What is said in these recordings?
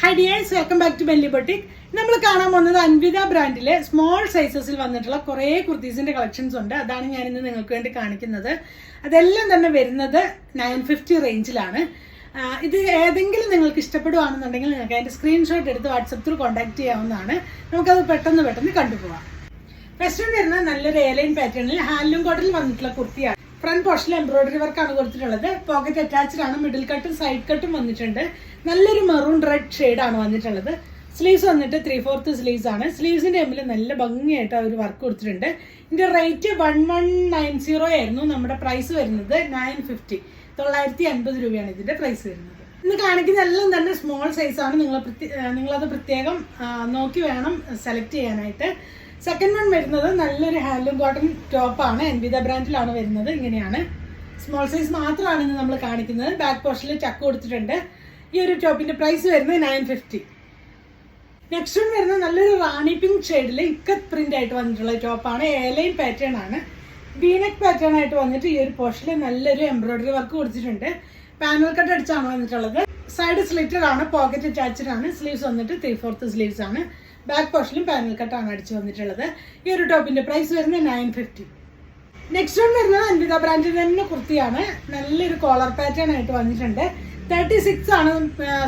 Hi dears welcome back to Belly Boutique നമ്മൾ കാണാൻ പോകുന്നത് അൻവിത ബ്രാൻഡിലെ സ്മോൾ സൈസസിൽ വന്നിട്ടുള്ള കുറേ കുർത്തീസിന്റെ കളക്ഷൻസ് ഉണ്ട്. അതാണ് ഞാൻ ഇന്ന് നിങ്ങൾക്ക് വേണ്ടി കാണിക്കുന്നത്. അതെല്ലാം തന്നെ വരുന്നത് നയൻ ഫിഫ്റ്റി റേഞ്ചിലാണ് ഇത് ഏതെങ്കിലും നിങ്ങൾക്ക് ഇഷ്ടപ്പെടുകയാണെന്നുണ്ടെങ്കിൽ നിങ്ങൾക്ക് അതിന്റെ സ്ക്രീൻഷോട്ട് എടുത്ത് വാട്സപ്പ് ത്രൂ കോൺടാക്ട് ചെയ്യാവുന്നതാണ്. നമുക്കത് പെട്ടെന്ന് പെട്ടെന്ന് കണ്ടുപോകാം ഫസ്റ്റ് വരുന്ന നല്ലൊരു എയർലൈൻ പാറ്റേണിൽ ഹാൻഡ്ലൂം കോട്ടിൽ വന്നിട്ടുള്ള കുർത്തിയാണ്. ഫ്രണ്ട് പോർഷനിൽ എംബ്രോയിഡറി വർക്കാണ് കൊടുത്തിട്ടുള്ളത്. പോക്കറ്റ് അറ്റാച്ച്ഡ് ആണ് മിഡിൽ കട്ടും സൈഡ് കട്ടും വന്നിട്ടുണ്ട്. നല്ലൊരു മെറൂൺ റെഡ് ആണ് വന്നിട്ടുള്ളത്. സ്ലീവ്സ് വന്നിട്ട് ത്രീ ഫോർത്ത് സ്ലീവ്സ് ആണ്. സ്ലീവ്സിന്റെ എമ്മിൽ നല്ല ഭംഗിയായിട്ട് അവർ വർക്ക് കൊടുത്തിട്ടുണ്ട്. ഇതിന്റെ rate one one nine zero ആയിരുന്നു. നമ്മുടെ പ്രൈസ് വരുന്നത് നയൻ ഫിഫ്റ്റി തൊള്ളായിരത്തി അൻപത് രൂപയാണ് ഇതിന്റെ പ്രൈസ് വരുന്നത്. ഇന്ന് കാണിക്കുന്ന എല്ലാം തന്നെ സ്മോൾ സൈസ് ആണ്. നിങ്ങൾ നിങ്ങളത് പ്രത്യേകം നോക്കി വേണം സെലക്ട് ചെയ്യാനായിട്ട്. സെക്കൻഡ് വൺ വരുന്നത് നല്ലൊരു ഹാൻഡ്ലൂം കോട്ടൺ ടോപ്പാണ് എൻവിത ബ്രാൻഡിലാണ് വരുന്നത്. ഇങ്ങനെയാണ്. സ്മോൾ സൈസ് മാത്രമാണ് ഇന്ന് നമ്മൾ കാണിക്കുന്നത്. ബാക്ക് പോർഷനിൽ ചക്ക് കൊടുത്തിട്ടുണ്ട്. ഈ ഒരു ടോപ്പിന്റെ പ്രൈസ് വരുന്നത് നയൻ ഫിഫ്റ്റി നെക്സ്റ്റ് വൺ വരുന്നത് നല്ലൊരു റാണി പിങ്ക് ഷെയ്ഡിൽ ഇക്കത്ത് പ്രിന്റ് ആയിട്ട് വന്നിട്ടുള്ള ടോപ്പാണ് ഏലൈൻ പാറ്റേൺ ആണ്. ബീനെക്ക് പാറ്റേൺ ആയിട്ട് വന്നിട്ട് ഈ ഒരു പോർഷനിൽ നല്ലൊരു എംബ്രോയിഡറി വർക്ക് കൊടുത്തിട്ടുണ്ട്. പാനൽ കട്ട് അടിച്ചാണ് വന്നിട്ടുള്ളത്. സൈഡ് സ്ലിറ്റഡ് ആണ്. പോക്കറ്റ് അറ്റാച്ച്ഡ് ആണ്. സ്ലീവ്സ് വന്നിട്ട് ത്രീ ഫോർത്ത് സ്ലീവ്സ് ആണ്. ബാക്ക് പോർഷനിലും പാനൽ കട്ടാണ് അടിച്ചു വന്നിട്ടുള്ളത്. ഈ ഒരു ടോപ്പിന്റെ പ്രൈസ് വരുന്നത് നയൻ ഫിഫ്റ്റി നെക്സ്റ്റ് വൺ വരുന്നത് അൻവിത ബ്രാൻഡിൽ തന്നെ കുർത്തിയാണ്. നല്ലൊരു കോളർ പാറ്റേൺ ആയിട്ട് വന്നിട്ടുണ്ട്. തേർട്ടി സിക്സ് ആണ്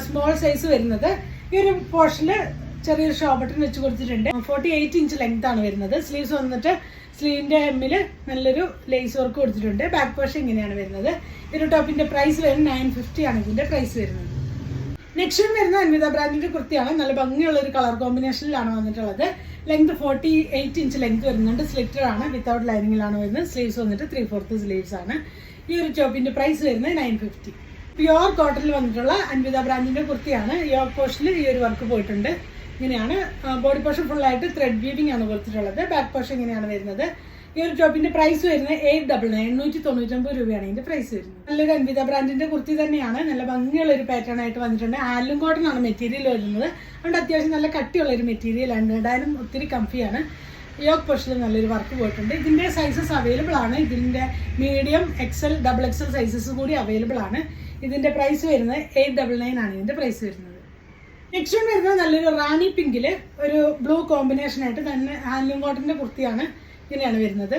സ്മോൾ സൈസ് വരുന്നത്. ഈ ഒരു പോർഷനിൽ ചെറിയൊരു ഷോ ബട്ടൺ വെച്ച് കൊടുത്തിട്ടുണ്ട്. ഫോർട്ടി എയ്റ്റ് ഇഞ്ച് ലെങ്ത് ആണ് വരുന്നത്. സ്ലീവ്സ് വന്നിട്ട് സ്ലീവിന്റെ എമ്മിൽ നല്ലൊരു ലേസ് വർക്ക് കൊടുത്തിട്ടുണ്ട്. ബാക്ക് പോർഷൻ ഇങ്ങനെയാണ് വരുന്നത്. ഈ ഒരു പ്രൈസ് വരുന്നത് നയൻ ഫിഫ്റ്റി ആണ്. ഇതിന്റെ പ്രൈസ് വരുന്നത്. നെക്സ്റ്റ് വരുന്ന അൻവിത ബ്രാൻഡിന്റെ കുർത്തിയാണ്. നല്ല ഭംഗിയുള്ള ഒരു കളർ കോമ്പിനേഷനിലാണ് വന്നിട്ടുള്ളത്. Length forty eight inch length വരുന്നുണ്ട്. സ്ലിറ്റർ ആണ്. വിത്തൗട്ട് ലൈനിങ്ങിലാണ് വരുന്നത്. സ്ലീവ്സ് വന്നിട്ട് ത്രീ ഫോർത്ത് സ്ലീവ്സ് ആണ്. ഈ ഒരു ടോപ്പിന്റെ പ്രൈസ് വരുന്നത് നയൻ ഫിഫ്റ്റി പ്യുവർ കോട്ടണിൽ വന്നിട്ടുള്ള അൻവിത ബ്രാൻഡിന്റെ കുർത്തിയാണ്. യോർ പോർഷനിൽ ഈ ഒരു വർക്ക് പോയിട്ടുണ്ട്. ഇങ്ങനെയാണ്. ബോഡി പോർഷൻ ഫുള്ളായിട്ട് ത്രെഡ് വീവിംഗ് ആണ് കൊടുത്തിട്ടുള്ളത്. ബാക്ക് പോർഷൻ ഇങ്ങനെയാണ് വരുന്നത്. ഈ ഒരു ടോപ്പിന്റെ പ്രൈസ് വരുന്നത് എയ്റ്റ് ഡബിൾ നയൻ എണ്ണൂറ്റി തൊണ്ണൂറ്റൊമ്പത് രൂപയാണ്. ഇതിന്റെ പ്രൈസ് വരുന്നത്. നല്ലൊരു അൻവിത ബ്രാൻഡിന്റെ കുർത്തി തന്നെയാണ്. നല്ല ഭംഗിയുള്ള ഒരു പാറ്റേൺ ആയിട്ട് വന്നിട്ടുണ്ട്. ആലും കോട്ടൺ ആണ് മെറ്റീരിയൽ വരുന്നത്. അതുകൊണ്ട് അത്യാവശ്യം നല്ല കട്ടിയുള്ള ഒരു മെറ്റീരിയൽ ആണ്. ഇടാനും ഒത്തിരി കംഫിയാണ് യോഗ് പോർഷനിൽ നല്ലൊരു വർക്ക് പോയിട്ടുണ്ട്. ഇതിന്റെ സൈസസ് അവൈലബിൾ ആണ്. ഇതിന്റെ medium XL double XL sizes കൂടി അവൈലബിൾ ആണ്. ഇതിന്റെ പ്രൈസ് വരുന്നത് എയ്റ്റ് ഡബിൾ നയൻ ആണ് ഇതിന്റെ പ്രൈസ് വരുന്നത്. നെക്സ്റ്റ് വരുന്നത് നല്ലൊരു റാണി പിങ്കിൽ ഒരു ബ്ലൂ കോമ്പിനേഷൻ ആയിട്ട് തന്നെ ഹാൻഡ്ലൂം കോട്ടന്റെ കുർത്തിയാണ്. ഇങ്ങനെയാണ് വരുന്നത്.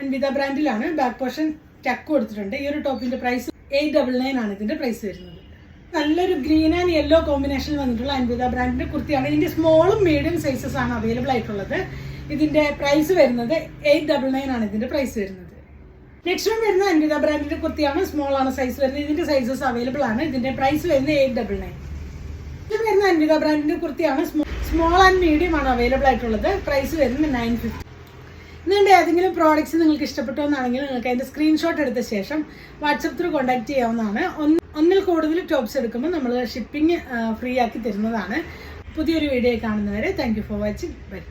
അൻവിത ബ്രാൻഡിലാണ്. ബാക്ക് പോർഷൻ ടക്ക് കൊടുത്തിട്ടുണ്ട്. ഈ ഒരു ടോപ്പിന്റെ പ്രൈസ് എയ്റ്റ് ഡബിൾ നയൻ ആണ് ഇതിന്റെ പ്രൈസ് വരുന്നത്. നല്ലൊരു ഗ്രീൻ ആൻഡ് യെല്ലോ കോമ്പിനേഷൻ വന്നിട്ടുള്ള അൻവിത ബ്രാൻഡിന്റെ കുർത്തിയാണ്. ഇതിന്റെ സ്മോളും മീഡിയം സൈസസ് ആണ് അവൈലബിൾ ആയിട്ടുള്ളത്. ഇതിന്റെ പ്രൈസ് വരുന്നത് എയ്റ്റ് ഡബിൾ നയൻ ആണ് ഇതിന്റെ പ്രൈസ് വരുന്നത്. നെക്സ്റ്റ് വൺ വരുന്ന അൻവിത ബ്രാൻഡിന്റെ കുർത്തിയാണ്. സ്മോൾ ആണ് സൈസ് വരുന്നത്. ഇതിന്റെ സൈസസ് അവൈലബിൾ ആണ്. ഇതിന്റെ പ്രൈസ് വരുന്നത് എയ്റ്റ് ഡബിൾ നയൻ വരുന്ന അൻവിത ബ്രാൻഡിന്റെ കുർത്തിയാണ്. സ്മോൾ ആൻഡ് മീഡിയം ആണ് അവൈലബിൾ ആയിട്ടുള്ളത്. പ്രൈസ് വരുന്നത് നയൻ ഫിഫ്റ്റി നിങ്ങളുടെ ഏതെങ്കിലും പ്രോഡക്റ്റ്സ് നിങ്ങൾക്ക് ഇഷ്ടപ്പെട്ടു എന്നാണെങ്കിൽ നിങ്ങൾക്ക് അതിന്റെ സ്ക്രീൻഷോട്ട് എടുത്ത ശേഷം വാട്സപ്പ് ത്രൂ കോൺടാക്ട് ചെയ്യാവുന്നതാണ്. ഒന്നിൽ കൂടുതൽ ടോപ്സ് എടുക്കുമ്പോൾ നമ്മൾ ഷിപ്പിംഗ് ഫ്രീ ആക്കി തരുന്നതാണ്. പുതിയൊരു വീഡിയോ കാണുന്നവരെ താങ്ക് ഫോർ വാച്ചിങ് ബൈ